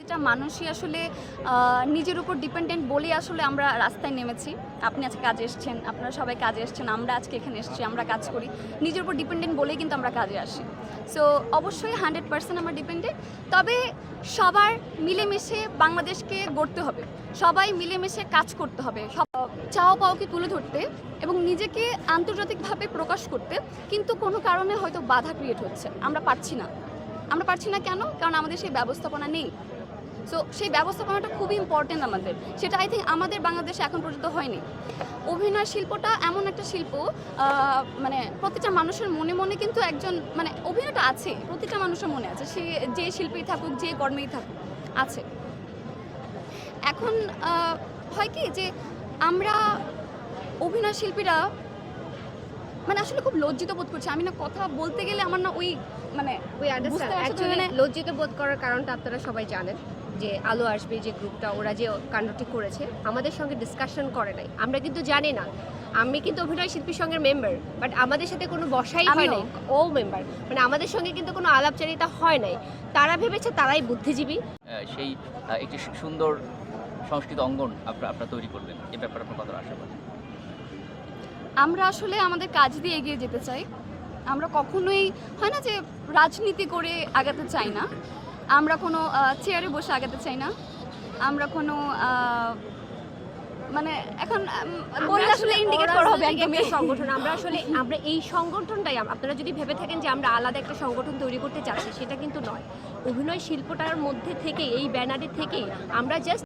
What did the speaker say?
প্রত্যেকটা মানুষই আসলে নিজের উপর ডিপেন্ডেন্ট বলেই আসলে আমরা রাস্তায় নেমেছি। আপনি আজকে কাজে এসেছেন, আপনারা সবাই কাজে এসেছেন, আমরা আজকে এখানে এসেছি, আমরা কাজ করি। নিজের উপর ডিপেন্ডেন্ট বলেই কিন্তু আমরা কাজে আসি। সো অবশ্যই হান্ড্রেড পার্সেন্ট আমরা ডিপেন্ডেন্ট তবে সবার মিলেমিশে বাংলাদেশকে গড়তে হবে। সবাই মিলেমিশে কাজ করতে হবে। সব চাওয়া পাওয়াকে তুলে ধরতে এবং নিজেকে আন্তর্জাতিকভাবে প্রকাশ করতে, কিন্তু কোনো কারণে হয়তো বাধা ক্রিয়েট হচ্ছে। আমরা পারছি না। আমরা পারছি না কেন? কারণ আমাদের সেই ব্যবস্থাপনা নেই। সো সেই ব্যবস্থাপনাটা খুবই ইম্পর্টেন্ট আমাদের। সেটা আই থিঙ্ক আমাদের বাংলাদেশে এখন পর্যন্ত হয়নি। অভিনয় শিল্পটা এমন একটা শিল্প মানে প্রতিটা মানুষের মনে মনে কিন্তু একজন মানে অভিনয়টা আছে প্রতিটা মানুষের মনে আছে। সে যে শিল্পী থাকুক যে কর্মেই থাকুক আছে। এখন হয় কি যে আমরা অভিনয় শিল্পীরা মানে আসলে খুব লজ্জিত বোধ করছি। আমি না কথা বলতে গেলে আমার না ওই মানে লজ্জিত বোধ করার কারণটা আপনারা সবাই জানেন। যে আলো আসবে যে গ্রুপটা ওরা যে কাণ্ডটি করেছে আমাদের সঙ্গে ডিসকাশন করে নাই। আমরা কিন্তু জানি না। আমি কিন্তু অভিনয় শিল্পীর সঙ্গে মেম্বার বাট আমাদের সাথে কোনো বসাই হয় নাই। ও মেম্বার মানে আমাদের সঙ্গে কিন্তু কোনো আলাপচারিতা হয় নাই। তারা ভেবেছে তারাই বুদ্ধিজীবী। সেই একটি সুন্দর সংস্কৃত অঙ্গন আপনারা আপনারা তৈরি করবেন। এ ব্যাপারে আপনার কতটা আশাবাদী আমরা আসলে আমাদের কাজ দিয়ে এগিয়ে যেতে চাই। আমরা কখনোই হয় না যে রাজনীতি করে আগাতে চাই না। আমরা কোনো চেয়ারে বসে আগাতে চাই না। আমরা কোনো মানে এখন বললে আসলে ইন্ডিকেট করা হবে একদমই। সংগঠন। আমরা আসলে আমরা এই সংগঠনটাই আপনারা যদি ভেবে থাকেন যে আমরা আলাদা একটা সংগঠন তৈরি করতে চাচ্ছি সেটা কিন্তু নয়। অভিনয় শিল্পটার মধ্যে থেকে এই ব্যানারে থেকে আমরা জাস্ট